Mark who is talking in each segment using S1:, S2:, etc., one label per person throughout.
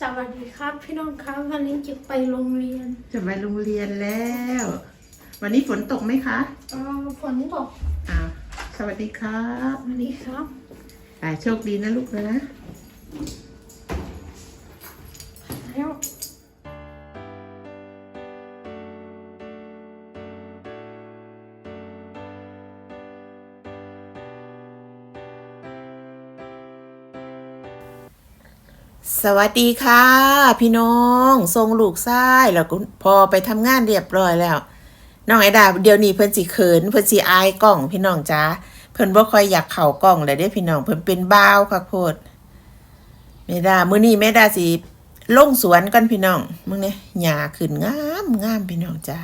S1: สวัสดีครับ พี่น้องครับวันนี้จะไปโรงเรียน
S2: จะไปโรงเรียนแล้ว วันนี้ฝนตกไหมคะ
S1: เอ่อฝนตก
S2: อ้าวสวัสดีครับ
S1: สวัสดีครับ
S2: อ่าโชคดีนะลูกนะ สวัสดีค่ะ พี่น้องทรงลูกซ้ายแล้วก็พอไปทำงานเรียบร้อยแล้วน้องไอดาเดี๋ยวนี้เพิ่นสิเขินเพิ่นสิอายกล้องพี่น้องจ้าเพิ่นบ่ค่อยอยากเข้ากล้องเลยเด้พี่น้องเพิ่นเป็นบ้าวค่ะโพดแม่ดามื้อนี้แม่ดาสิลงสวนก่อนพี่น้องมึงเนี่ยหญ้าขึ้นงามงามพี่น้องจ้า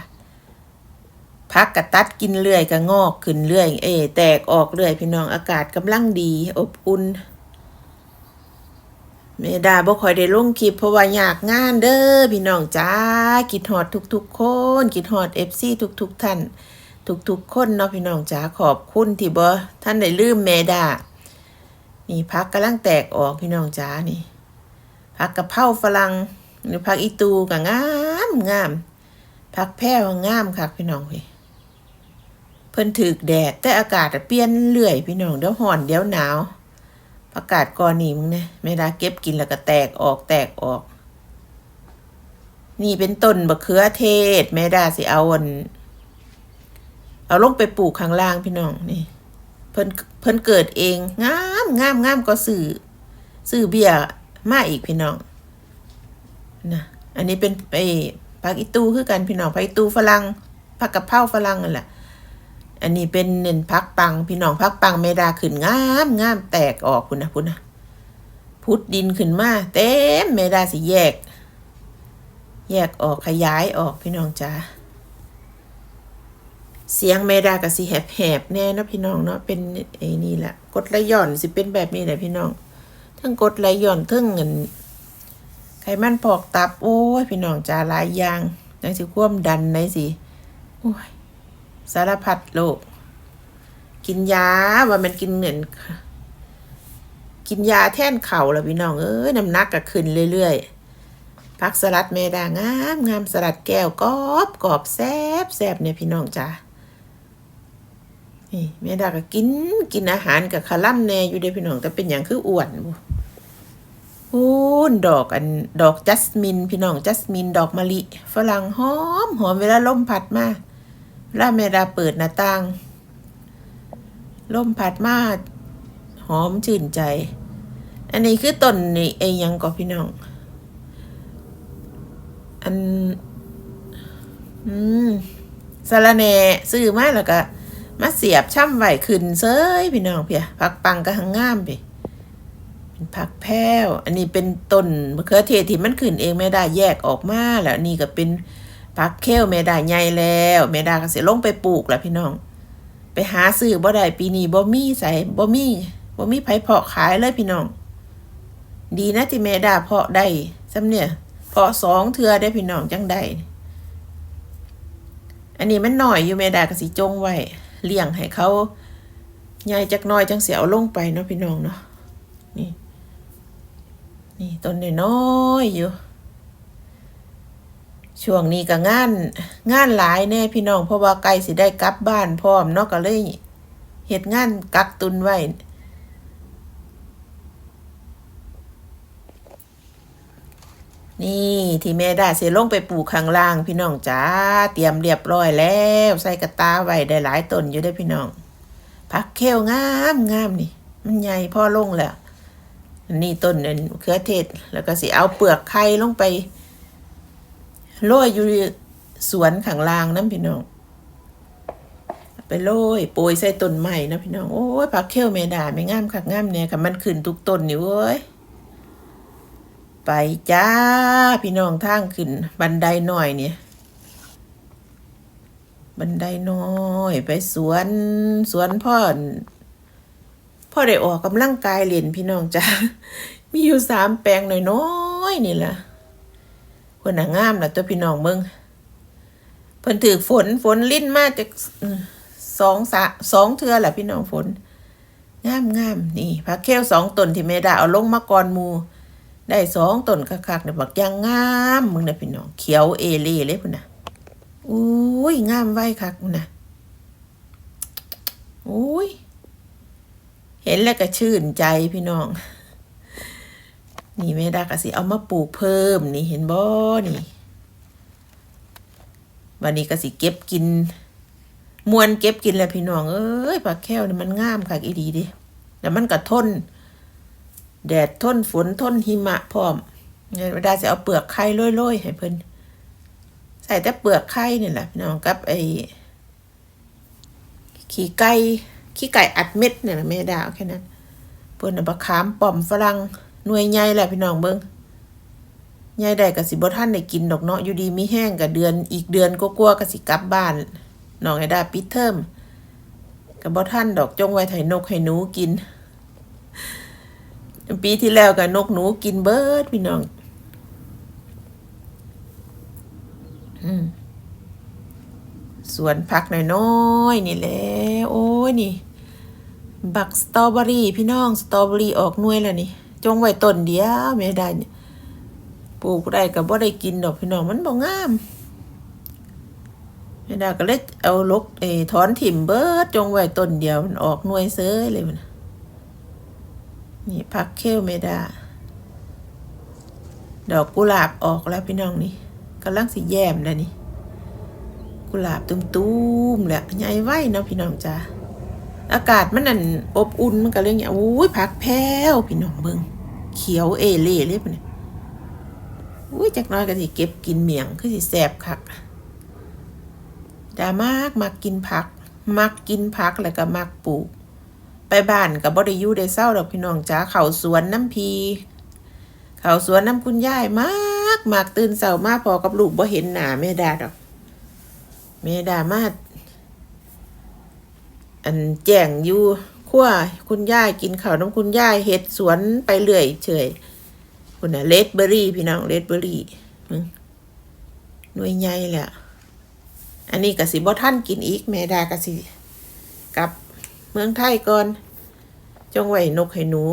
S2: พักกระตัดกินเรื่อยกะงอกขึ้นเรื่อยเอ แตกออกเรื่อยพี่น้องอากาศกำลังดี อบอุ่น เมดาบ่ค่อยได้ลงคลิปเพราะว่าอยากงานเด้อพี่น้องจ้าคิดฮอดทุกๆคนคิดฮอด FC ทุกๆท่าน ทุกๆคนเนาะพี่น้องจ้าขอบคุณที่บ่ท่านได้ลืมเมดา นี่พักกำลังแตกออกพี่น้องจ้านี่พักกะเพราฝรั่งหรือพักอีตูก็งามงามพักแพร่ว่างามคักพี่น้องพี่เพิ่นถึกแดดแต่อากาศเปลี่ยนเรื่อยพี่น้องเดี๋ยวร้อนเดี๋ยวหนาว ประกาศก่อนนี่มึงเนี่ยไม่ได้เก็บกินแล้วก็แตกออกแตกออก นี่เป็นต้นบะเขือเทศแม่ดาสิเอาอันเอาลงไปปลูกข้างล่างพี่น้องนี่ เพิ่นเพิ่นเกิดเองงามงามงามก็สื่อสื่อเบี้ยมาอีกพี่น้องนะอันนี้เป็นไอ้ผักอีตูคือกันพี่น้องผักอีตูฝรั่งผักกะเพราฝรั่งนั่นแหละ อันนี้เป็นเน้นพักปัง พี่น้องพักปังเมดาขึ้นงามงามแตกออกคุณนะคุณนะพุดดินขึ้นมาเต็มเมดาสิแยก แยกออกขยายออกพี่น้องจ้าเสียงเมดากับสิแหบๆแน่นะพี่น้องเนาะเป็นไอ้นี่แหละกดไหลหย่อนสิเป็นแบบนี้แหละพี่น้องทั้งกดไหลหย่อนทั้งเงินไขมันพอกตับ โอ้ยพี่น้องจ้าหลายอย่างจังสิควมดันไหนสิโอ้ย สารพัดโรคกินยาว่ามันกินเหมือนกินยาแท่นเข่าแล้วพี่น้องเอ้ยน้ำหนักก็ขึ้นเรื่อยๆพักสลัดเมดางามงามสลัดแก้วกรอบกรอบแซบแซบเนี่ยพี่น้องจ้านี่เมดาก็กินกินอาหารกับคาล่ำแน่อยู่เด้พี่น้องแต่เป็นอย่างคืออ้วนบ่พูนดอกอันดอกจัสมิน พี่น้องจัสมิน ดอกมะลิฝรั่งหอมหอมเวลาลมพัดมา ล่าเมดาเปิดหน้าต่างลมพัดมาหอมชื่นใจ อันนี้คือต้นนี่ไอยังก็พี่น้อง อัน อืมสาระแหน่ซื้อมาแล้วก็มาเสียบช่ำไหวขึ้นเซยพี่น้องเพียผักปังก็หังงามไปเป็นผักแพ้ว อันนี้เป็นต้นมะเขือเทศที่มันขึ้นเองไม่ได้แยกออกมาแล้วนี่ก็เป็น พักเคลเมดาใหญ่แล้วเมดาก็เสิลงไปปลูกแล้วพี่น้อง ไปหาซื้อบ่ได้ปีนี้บ่มีใส่บ่มีบ่มีไผเพาะขายเลยพี่น้อง ดีนะที่เมดาเพาะได้ซ้ำเนี่ยเพาะสองเทือได้พี่น้องจังได้อันนี้มันหน่อยอยู่เมดาก็สิจงไว้เลี้ยงให้เขาใหญ่จักน้อยจังเสียเอาลงไปเนาะพี่น้องเนาะนี่นี่ต้นน้อยๆอยู่ ช่วงนี้ก็งานงานหลายแน่พี่น้องเพราะว่าใกลสิได้กลับบ้านพร้อมเนาะก็เลยเฮ็ดงานกักตุนไว้นี่ที่แม่ได้สิลงไปปลูกข้างล่างพี่น้องจ้าเตรียมเรียบร้อยแล้วใส่กระตาไว้ได้หลายต้นอยู่ได้พี่น้องผักเขียวงามงามนี่ มันใหญ่พ่อลงแล้วนี่ต้นอันมะเขือเทศแล้วก็สิเอาเปลือกไข่ลงไป โรยอยู่สวนข้างลางน้ำพี่น้อง ไปโรยโปรยใส่ต้นใหม่นะพี่น้อง โอ้ยผักเขียวเมดาไม่งามคักงามเนี่ยค่ะมันขึ้นทุกต้นนี่เว้ยไปจ้า พี่น้องทางขึ้น บันไดหน่อยเนี่ย บันไดน้อยไปสวนสวนพ่อพ่อได้ออกกำลังกายเล่นพี่น้องจ้ามีอยู่สามแปลงน้อยๆนี่แหละ เพิ่นน่ะงามล่ะตัวพี่น้องเบิ่งเพิ่นถือฝนฝนลิ้นมาจากสองสะสองเทือแหละพี่น้องฝนงามงามนี่ผักแค้วสองต้นที่แม่ดาเอาลงมาก่อนมู ได้สองต้นคักๆเนี่ยบักยางงามมึงนะพี่น้องเขียวเอเล่เลยพุ่นนะอุ้ยงามไว้คักนะอุ้ยเห็นแล้วก็ชื่นใจพี่น้อง นี่แม่ดากะสิเอามาปลูกเพิ่ม นี่เห็นบ่นี่วันนี้ก็สิเก็บกิน มวนเก็บกินแหล้วพี่น้องเอ้ยผักแค้วนี่มันงามคักอีดีดิแล้วมันก็ทน แดดทนฝนทนหิมะพร้อมเนี่ยเวลาจะเอาเปลือกไข่โรยๆให้เพิ่นใส่แต่เปลือกไข่นี่แหละพี่น้องกับไอ้ขี้ไก่ขี้ไก่อัดเม็ดเนี่ยนะแม่ดาวแค่นั้นเพิ่นเอาบะขามป้อมฝรั่ง หน่วยใหญ่แหละพี่น้องเบิ่งใหญ่ได้ก็สิบ่ทันได้กินดอกเนาะอยู่ดีมีแห้งก็เดือนอีกเดือนก็กลัวๆกสิกลับบ้านน้องไอ้ดาปิดเทอมก็บ่ทันดอกจงไว้ให้นกให้หนูกิน ปีที่แล้วก็นกหนูกินเบิดพี่น้อง อืมสวนผักน้อยๆนี่แหละโอ้ยนี่ บักสตรอเบอรี่พี่น้องสตรอเบอรี่ออกน่วยแล้วนี่ จงไว้ต้นเดียวไม่ได้เนี่ยปลูกได้ก็บ่ได้กินดอกพี่น้องมันบ่งามไม่ได้ก็เลยเอาลกเอถอนถิ่มเบิดจงไว้ต้นเดียวมันออกหน่วยเซ้ยเลยมันนี่พักเคลไม่ได้ดอกกุหลาบออกแล้วพี่น้องนี่กำลังสีแย้มแล้วนี่ กุหลาบตุ้มๆแหละใหญ่ไว้เนาะพี่น้องจ้า อากาศมันนั่นอบอุ่นมันก็เรื่องอย่างอุ้ยผักแพ้วพี่น้องเบิงเขียวเอเล่เลยปะเนี่ยอุ้ยจักหน้อยก็สิเก็บกินเมียงคือสิแสบคักดามากมักกินผัก มักกินผักแล้วก็มักปลูก ไปบ้านกับบ่ได้อยู่ได้เศร้าดอกพี่น้องจ้าเขาสวนน้ำพีเขาสวนน้ำคุณยายมากมากตื่นเช้ามาพอกับลูกบ่เห็นหน้าแม่ดาดอกแม่ดามา อันแจ้งอยู่ขั้วคุณย่ายกินข้าวน้ำคุณย่ายเฮ็ดสวนไปเรื่อยเฉยคุณน่ะเลดเบอรี่พี่น้องเลดเบอรี่หน่วยใหญ่แหละอันนี้ก็สิบ่ท่านกินอีกแม่ดาก็สิกลับเมืองไทยก่อน จงไวนกให้หนู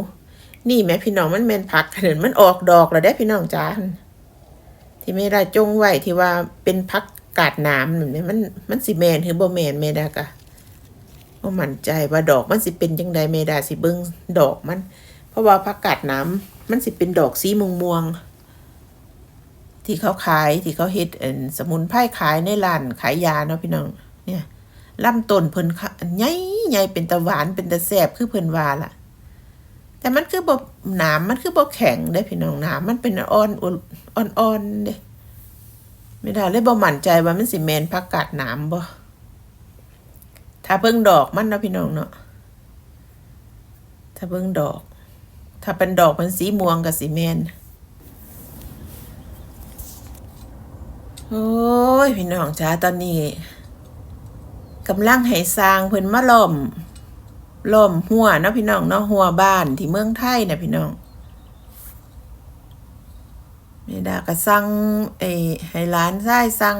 S2: นี่แม่พี่น้องมันแมนผักเห็นมันออกดอกแล้วได้พี่น้องจ้าที่ไม่ได้จงไวที่ว่าเป็นพักกาดน้ำนั่นแหละมันมันสิแมนหรือบ่แมนแม่ดากะ บ่มั่นใจว่าดอกมันสิเป็นจังใดแม่ดาสิเบิ่งดอกมัน เพราะว่าพักกาดน้ำมันสิเป็นดอกสีม่วงม่วงๆที่เขาขายที่เขาเฮ็ดสมุนไพรขายในร้านขายยาเนาะพี่น้องเนี่ยลำต้นเพิ่นใหญ่ใหญ่เป็นตะหวานเป็นตะแสบคือเพิ่นว่าล่ะ แต่มันคือบ่หนามมันคือบ่แข็งเด้พี่น้องหนามมันเป็นอ่อนอ่อนอ่อนๆเด้ไม่ได้เลยบ่มั่นใจว่ามันสิแม่นผักกาดหนามบ่ ถ้าเบิ่งดอกมันนะพี่น้องเนาะถ้าเบิ่งดอก ถ้าเป็นดอกมันสีม่วงก็สิแมนโอ้ยพี่น้องจ้าตอนนี้กำลังให้สร้างเพิ่นมาล้อมล้อมหัวเนาะพี่น้องเนาะหัวบ้านที่เมืองไทยนะพี่น้องแม่ดาก็สั่งไอ้ให้ร้านซ้สั่ง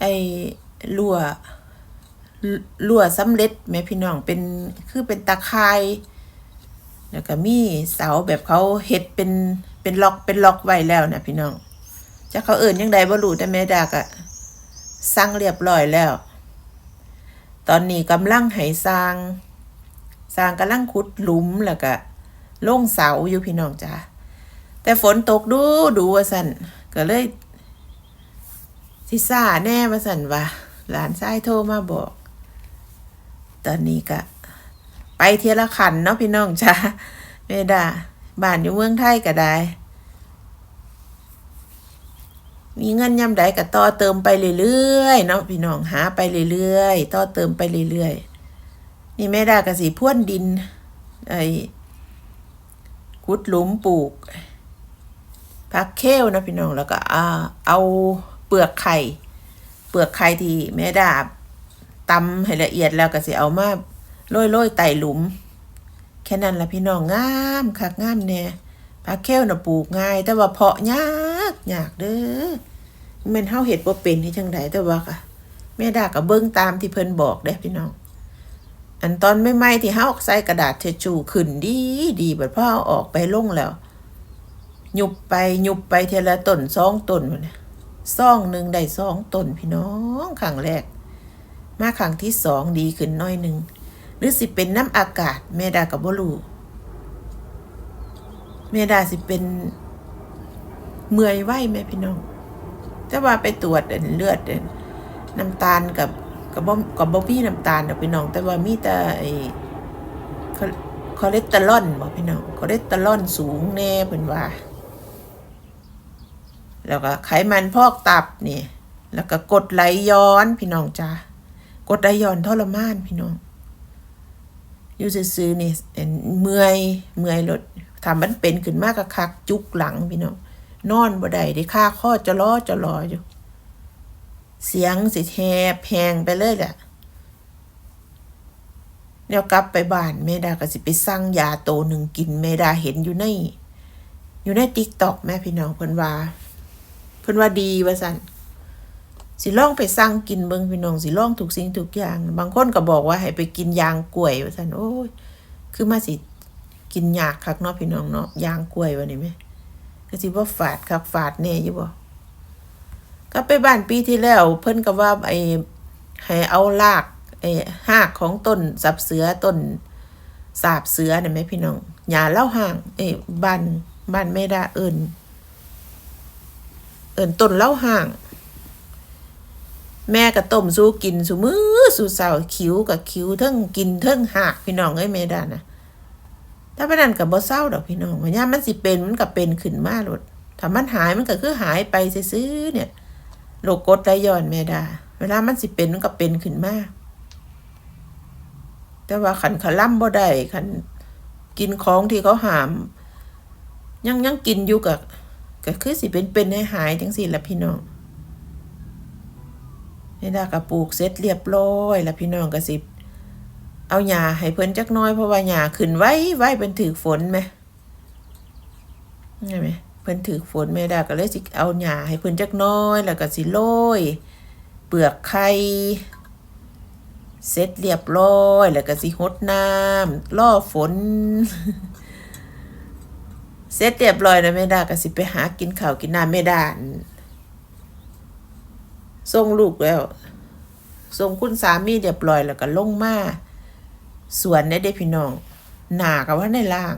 S2: ไอ้ลั่ว ลั่วสำเร็จแม่พี่น้องเป็นคือเป็นตะข่ายแล้วก็มีเสาแบบเขาเฮ็ดเป็นเป็นล็อกเป็นล็อกไว้แล้วนะพี่น้องจะเขาเอิ่นยังไดบ่รู้แต่แม่ดาก็สร้างเรียบร้อยแล้ว ตอนนี้กำลังให้สร้าง สร้างกำลังขุดหลุมแล้วก็ลงเสาอยู่พี่น้องจ้าแต่ฝนตกดูดูว่าสันก็เลยสิซ่าแน่ว่าสันว่าหลานชายโทรมาบอก ตอนนี้ก็ไปเทียละขันเนาะพี่น้องจ้าไม่ได้บ้านอยู่เมืองไทยก็ได้ มีเงินยำใดก็ต่อเติมไปเรื่อยๆเนาะพี่น้องหาไปเรื่อยๆต่อเติมไปเรื่อยๆนี่แม่ดาก็สีพ่วนดินไอ้ขุดหลุมปลูกผักเคลนะพี่น้องแล้วก็เอาเปลือกไข่ เปลือกไข่ที่แม่ดา ตำให้ละเอียดแล้วก็สิเอามาโรยๆไต่หลุม แค่นั้นละพี่น้องงามคักงามแน่ผักเคลน่ะปลูกง่าย แต่ว่าเพาะยากยากเด้อแม่นเฮาเฮ็ดบ่เป็นที่จังไดแต่ว่าก็แม่ดาก็เบิ่งตามที่เพิ่นบอกเด้พี่น้อง อันตอนไม่ไหม้ที่เฮาใส่กระดาษเทชูขึ้นดีดีบัดพอเอออกไปลงแล้วหยุบไปหยุบไปเทละต้นสองต้นมันซ่องหนึ่งได้สองต้นพี่น้องครั้งแรก มาครั้งที่สองดีขึ้นน้อยหนึ่ง หรือสิเป็นน้ำอากาศแม่ดากับบ่รู้แม่ดาสิเป็นเมื่อยไหวไหมพี่น้องแต่ว่าไปตรวจเลือดน้ำตาลกับกับบ่กับบ่มีน้ำตาลดอกพี่น้อง แต่ว่ามีแต่ไอคอเลสเตอรอลบ่พี่น้องคอเลสเตอรอลสูงแน่เพิ่นว่า แล้วก็ไขมันพอกตับนี่ แล้วก็กดไหลย้อนพี่น้องจ้า กดไหลย้อนทรมานพี่น้องอยู่ซื่อๆนี่เห็นเมื่อยเมื่อยรถทำมันเป็นขึ้นมากกคักจุกหลังพี่น้องนอนบ่ได้ได้ค่าข้อจะล้อจะลออยู่ เสียงสิแทบแพงไปเลยแหละเดี๋ยวกลับไปบ้านแม่ดาก็สิไปสั่งยาโตหนึ่งกินแม่ดาเห็นอยู่ใน อยู่ในติ๊กตอกแม่พี่น้องเพิ่นว่า เพิ่นว่าดีว่าสั่น สิล่องไปสั่งกินเบิ่งพี่น้องสิล่องทุกสิ่งทุกอย่าง บางคนก็บอกว่าให้ไปกินยางกล้วยว่าสั่นโอ้ยคือมาสิกินยากคักเนาะพี่น้องเนาะยางกล้วยว่านี่แม่ก็สิบ่าฝาดคักฝาดแน่อยู่บ่ก็ไปบ้านปีที่แล้ว เพิ่นก็ว่าไอ้ให้เอารากไอ้หากของต้นสับเสือต้นสาบเสือเนี่ยไหมพี่น้องหญ้าเล่าห่างเอ้บ้านบ้านไม่ได้เอิญเอิญต้นเล่าห่าง แม่ก็ต้มสู้กินสู้มือสู้เสาคิ้วกับคิ้วเทิงกินเทิงหากพี่น้องเอ้ยแม่ได้นะถ้าไปนั่นกับบ่เศร้าดอกพี่น้องว่าย่ามันสิเป็นมันก็เป็นขึ้นมาโลดถ้ามันหายมันก็คือหายไปซื่อเนี่ยโรคกดไหลย้อนแม่ดา เวลามันสิเป็นมันก็เป็นขึ้นมาแต่ว่าขันขล่ำบ่ได้ขันกินของที่เขาหาม ยังยังกินอยู่กับก็คือสิเป็นเป็นให้หายจังสิละพี่น้อง แม่ดาก็ปลูกเสร็จเรียบร้อย แล้วพี่น้องก็สิเอาหญ้าให้เพิ่นจักน้อยเพราะว่าหญ้าขึ้นไว้ไว้เป็นถือฝนไหมใช่ไหมเพิ่นถือฝนแม่ดาก็เลยสิเอาหญ้าให้เพิ่นจักน้อย แล้วก็สิโรยเปลือกไข่เสร็จเรียบร้อย แล้วก็สิหดน้ำล่อฝน เสร็จเรียบร้อยนะแม่ดาก็สิไปหากินข้าวกินน้ำแม่ดาน ส่งลูกแล้วส่งคุณสามีเรียบร้อยแล้วก็ลงมาสวนได้เด้พี่น้องหนากับว่าในล่าง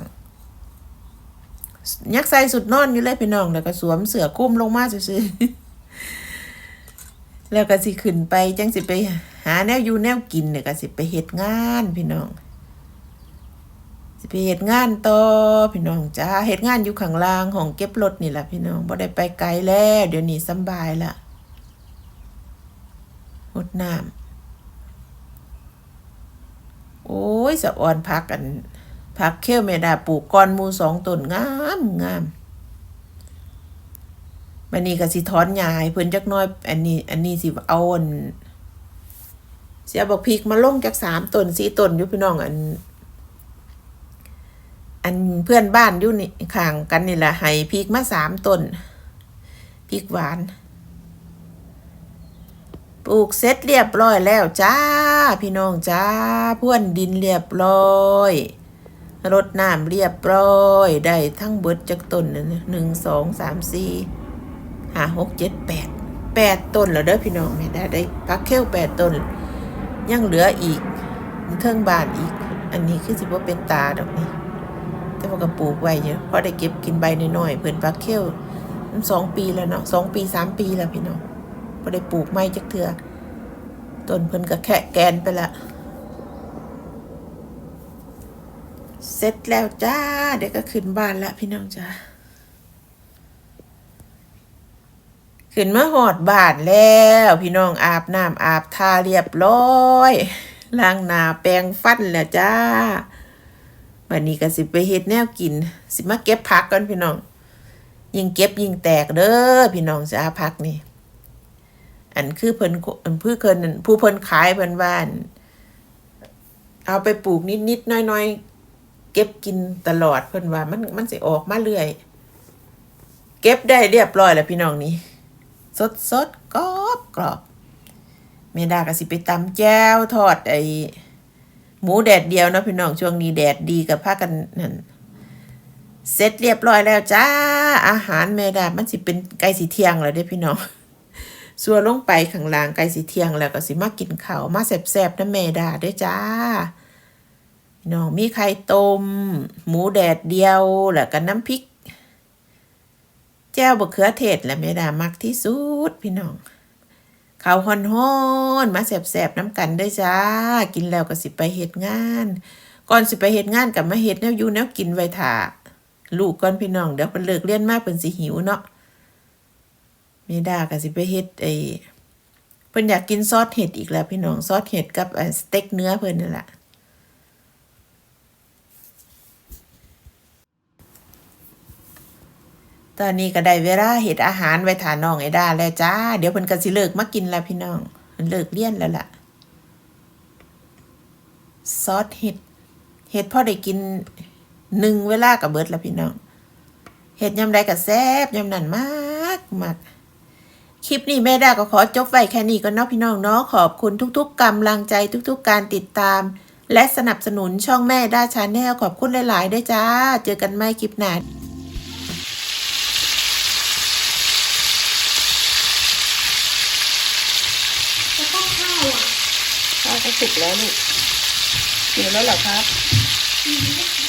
S2: ยักใส่สุดนอนอยู่เลยพี่น้องแล้วก็สวมเสื้อคลุมลงมาซื่อๆแล้วก็สิขึ้นไปจังสิไปหาแนวอยู่แนวกินเนี่ยก็สิไปเฮ็ดงานพี่น้อง สิไปเฮ็ดงานต่อพี่น้องจ้าเฮ็ดงานอยู่ข้างล่างของเก็บรถนี่แหละพี่น้องบ่ได้ไปไกลแล้ว เดี๋ยวนี้สบายละ ดน้ำโอ้ยสะอ่อนพักกันผักเขี้ยวเมดาปลูกก้อนมูสองต้นงามงามมันนี้ก็สิถอนหญ้าให้เพิ่นจักน้อย อันนี้ อันนี้สิเอาอันเสียบอกพริกมาลงจากสามต้นสี่ต้นอยู่พี่น้องอัน อันเพื่อนบ้านอยู่นี่ข้างกันนี่แหละให้พริกมาสามต้นพริกหวาน ปลูกเสร็จเรียบร้อยแล้วจ้า พี่น้องจ้าพ่วนดินเรียบร้อยรดน้ำเรียบร้อยได้ทั้งเบิดจากต้นหนึ่งสองสามสี่ห้าหกเจ็ดแปดแปดต้นแล้วเด้อพี่น้องแม่ได้ได้พักเข้วแปดต้น ยังเหลืออีกเครื่องบานอีก อันนี้คือสิว่าเป็นตาดอกนี่แต่ว่าก็ปลูกไว้เยอะเพราะได้เก็บกินใบน้อยๆเพิ่นพักเข้วสองปีแล้วเนาะสองปีสามปีแล้วพี่น้อง พอได้ปลูกไม้จักเถือต้นเพิ่นก็แค่แกนไปละเสร็จแล้วจ้า เดี๋ยวก็ขึ้นบ้านละพี่น้องจ้าขึ้นมาหอดบ้านแล้ว พี่น้องอาบน้ำอาบทาเรียบร้อยล้างหน้าแปรงฟันแล้วจ้าวันนี้ก็สิไปเฮ็ดแนวกิน สิมาเก็บผักก่อนพี่น้อง ยิ่งเก็บยิ่งแตกเด้อพี่น้องจ้าผักนี่ อันคือเพิ่นอันผู้เพิ่นผู้เพิ่นขายเพิ่นว่านเอาไปปลูกนิดๆน้อยๆ เก็บกินตลอดเพิ่นว่ามันมันสิออกมาเรื่อย เก็บได้เรียบร้อยแล้วพี่น้องนี่สดสดๆกรอบกรอบเมดาก็สิไปตำแจ้วทอดไอ้หมูแดดเดียวเนาะพี่น้องช่วงนี้แดดดีกับผ้ากันนั่นเสร็จเรียบร้อยแล้วจ้าอาหารแม่ดามันสิเป็นไก่สีเทียงแล้วเด้อพี่น้อง ส่วนลงไปข้างล่างไก่สีเทียงแล้วก็สิมากินข้าวมาแซ่บๆนะแม่ดาด้อจ้าพี่น้องมีไข่ต้ม หมูแดดเดียว แล้วก็น้ำพริก แจ่วบะเขือเทศและแม่ดามักที่สุดพี่น้องข้าวฮ้อนๆมาแสบๆน้ำกันด้อจ้า กินแล้วก็สิไปเฮ็ดงาน ก่อนสิไปเฮ็ดงานกับมาเฮ็ดแนวอยู่แนวกินไว้ท่าลูกก่อนพี่น้องเดี๋ยวเพิ่นเลิกเรียนมากเพิ่นสิหิวเนาะ แม่ดาก็สิไปเฮ็ดไอ้เพิ่นอยากกินซอสเห็ดอีกแล้วพี่น้องซอสเห็ดกับสเต็กเนื้อเพิ่นนั่นแหละตอนนี้ก็ได้เวลาเฮ็ดอาหารไว้ทานน้องไอ้ดาแล้วจ้า เดี๋ยวเพิ่นก็สิเลิกมากินแล้วพี่น้องเพิ่นเลิกเรียนแล้วล่ะ ซอสเห็ดเห็ดพ่อได้กินหนึ่งเวลากับเบิดแล้วพี่น้องเห็ดยำใดก็แซ่บยำนั่นมากมาก คลิปนี้แม่ดาก็ขอจบไว้แค่นี้ก็เนาะพี่น้องเนาะขอบคุณทุกๆกำลังใจทุกๆ การติดตาม และสนับสนุนช่องแม่ด้าชาแนลขอบคุณหลายๆด้วยจ้า เจอกันใหม่คลิปหน้า
S1: แล้วก็ข้าวอะ
S2: ข้าวก็สุกแล้วลูกหิวแล้วเหรอครับ
S1: อืม